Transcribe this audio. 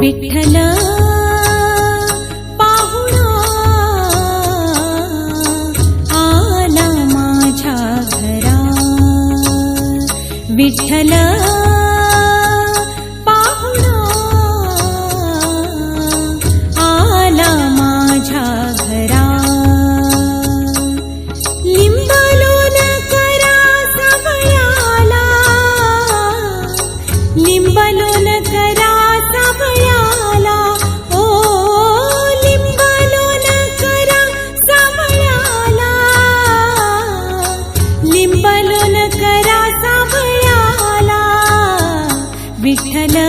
विठ्ठल पाहुणा आला माझ्या घरा. विठ्ठल पाहुणा आला माझ्या घरा. लिंबालोन करा सावयाला लिंबालोन करा విఠలా